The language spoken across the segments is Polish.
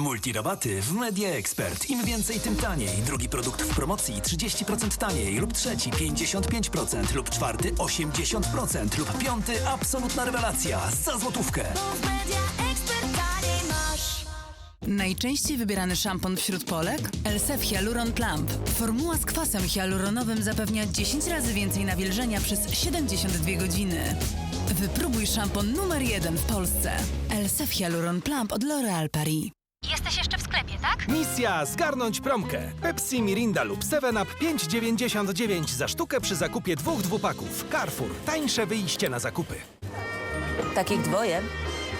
Multirabaty w Media Expert. Im więcej, tym taniej. Drugi produkt w promocji 30% taniej lub trzeci 55% lub czwarty 80% lub piąty absolutna rewelacja za złotówkę. Najczęściej wybierany szampon wśród Polek? Elsef Hyaluron Plump. Formuła z kwasem hialuronowym zapewnia 10 razy więcej nawilżenia przez 72 godziny. Wypróbuj szampon numer jeden w Polsce. Elsef Hyaluron Plump od L'Oréal Paris. Sklepie, tak? Misja zgarnąć promkę. Pepsi, Mirinda lub 7up 5,99 za sztukę przy zakupie dwóch dwupaków. Carrefour. Tańsze wyjście na zakupy. Takich dwoje,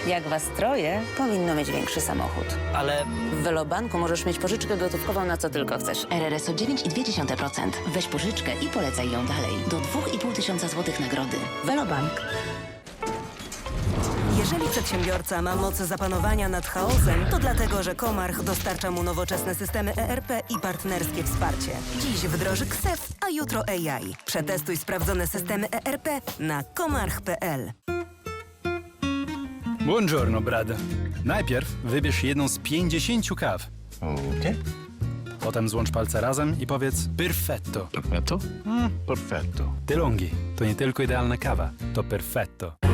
jak was troje, powinno mieć większy samochód. Ale W Velobanku możesz mieć pożyczkę gotówkową na co tylko chcesz. RRSO 9,2%. Weź pożyczkę i polecaj ją dalej. Do 2,5 tysiąca złotych nagrody. Velobank. Jeżeli przedsiębiorca ma moc zapanowania nad chaosem, to dlatego, że Komarch dostarcza mu nowoczesne systemy ERP i partnerskie wsparcie. Dziś wdroży KSEF, a jutro AI. Przetestuj sprawdzone systemy ERP na komarch.pl. Buongiorno, Brad. Najpierw wybierz jedną z 50 kaw. Okej. Potem złącz palce razem i powiedz perfetto. Perfetto? Mm, perfetto. DeLonghi to nie tylko idealna kawa, to perfetto.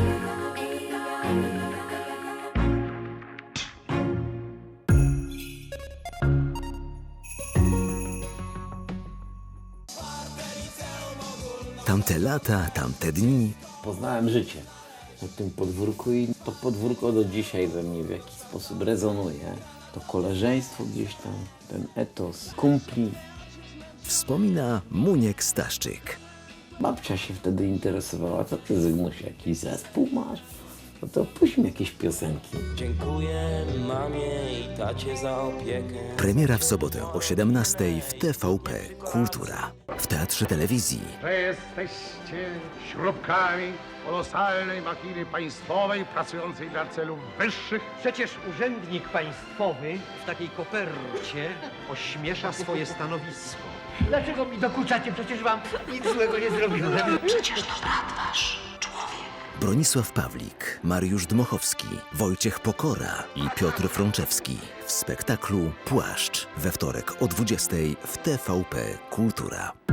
Tamte lata, tamte dni, Poznałem życie na tym podwórku i to podwórko do dzisiaj we mnie w jakiś sposób rezonuje. To koleżeństwo gdzieś tam, ten etos, kumpli. wspomina Muniek Staszczyk. Babcia się wtedy interesowała, co ty Zygmuś, jakiś zespół masz? No to puść mi jakieś piosenki. Dziękuję mamie i tacie za opiekę. Premiera w sobotę o 17 w TVP Kultura. W Teatrze Telewizji że jesteście śrubkami kolosalnej machiny państwowej pracującej dla celów wyższych. Przecież urzędnik państwowy w takiej kopercie ośmiesza swoje stanowisko. Dlaczego mi dokuczacie? Przecież wam nic złego nie zrobiłem. Przecież to brat wasz. Bronisław Pawlik, Mariusz Dmochowski, Wojciech Pokora i Piotr Frączewski w spektaklu Płaszcz we wtorek o 20 w TVP Kultura.